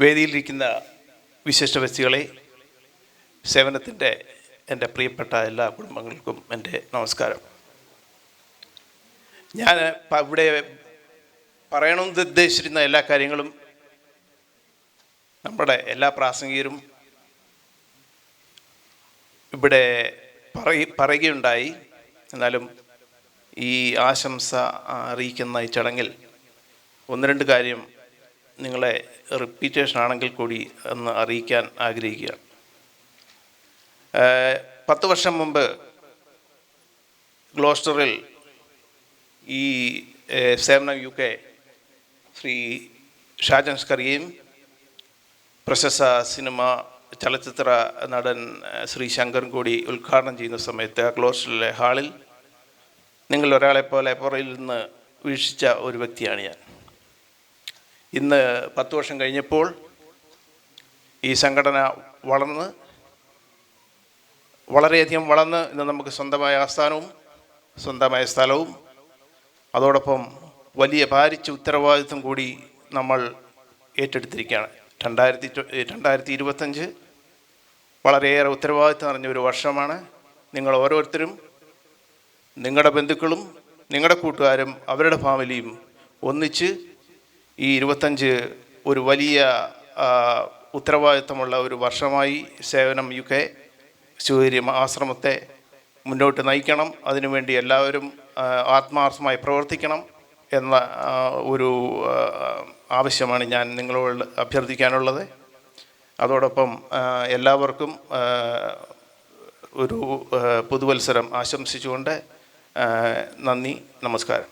വേദിയിലിരിക്കുന്ന വിശിഷ്ട വ്യക്തികളെ സേവനത്തിന്റെ എന്റെ പ്രിയപ്പെട്ട എല്ലാ കുടുംബങ്ങൾക്കും എന്റെ നമസ്കാരം. ഞാൻ ഇവിടെ പറയണമെന്ന് ഉദ്ദേശിച്ചിരുന്ന എല്ലാ കാര്യങ്ങളും നമ്മുടെ എല്ലാ പ്രാസംഗികരും ഇവിടെ പറയ പറയുകയുണ്ടായി. എന്നാലും ഈ ആശംസ അറിയിക്കുന്ന ഈ ചടങ്ങിൽ ഒന്ന് രണ്ട് കാര്യം നിങ്ങളെ റിപ്പീറ്റേഷൻ ആണെങ്കിൽ കൂടി ഒന്ന് അറിയിക്കാൻ ആഗ്രഹിക്കുകയാണ് പത്ത് വർഷം മുമ്പ് ഗ്ലോസ്റ്ററിൽ ഈ സേവനം യു കെ ശ്രീ ഷാജൻ സ്കറിയും പ്രശസ്ത സിനിമ ചലച്ചിത്ര നടൻ ശ്രീ ശങ്കർ കൂടി ഉദ്ഘാടനം ചെയ്യുന്ന സമയത്ത് ആ ഗ്ലോസ്റ്ററിലെ ഹാളിൽ നിങ്ങൾ ഒരാളെ പോലെ പുറയിൽ നിന്ന് വീക്ഷിച്ച ഒരു വ്യക്തിയാണ് ഞാൻ. ഇന്ന് പത്ത് വർഷം കഴിഞ്ഞപ്പോൾ ഈ സംഘടന വളർന്ന് വളരെയധികം വളർന്ന് ഇന്ന് നമുക്ക് സ്വന്തമായ ആസ്ഥാനവും സ്വന്തമായ സ്ഥലവും അതോടൊപ്പം വലിയ ഭാരിച്ച ഉത്തരവാദിത്വം കൂടി നമ്മൾ ഏറ്റെടുത്തിരിക്കുകയാണ്. രണ്ടായിരത്തി രണ്ടായിരത്തി ഇരുപത്തഞ്ച് വളരെയേറെ ഉത്തരവാദിത്വം നിറഞ്ഞ ഒരു വർഷമാണ്. നിങ്ങൾ ഓരോരുത്തരും നിങ്ങളുടെ ബന്ധുക്കളും നിങ്ങളുടെ കൂട്ടുകാരും അവരുടെ ഫാമിലിയും ഒന്നിച്ച് ഈ ഇരുപത്തഞ്ച് ഒരു വലിയ ഉത്തരവാദിത്തമുള്ള ഒരു വർഷമായി സേവനം യു കെ സൂര്യ ആശ്രമത്തെ മുന്നോട്ട് നയിക്കണം. അതിനുവേണ്ടി എല്ലാവരും ആത്മാർത്ഥമായി പ്രവർത്തിക്കണം എന്ന ഒരു ആവശ്യമാണ് ഞാൻ നിങ്ങളോട് അഭ്യർത്ഥിക്കാനുള്ളത്. അതോടൊപ്പം എല്ലാവർക്കും ഒരു പുതുവത്സരം ആശംസിച്ചുകൊണ്ട് നന്ദി നമസ്കാരം.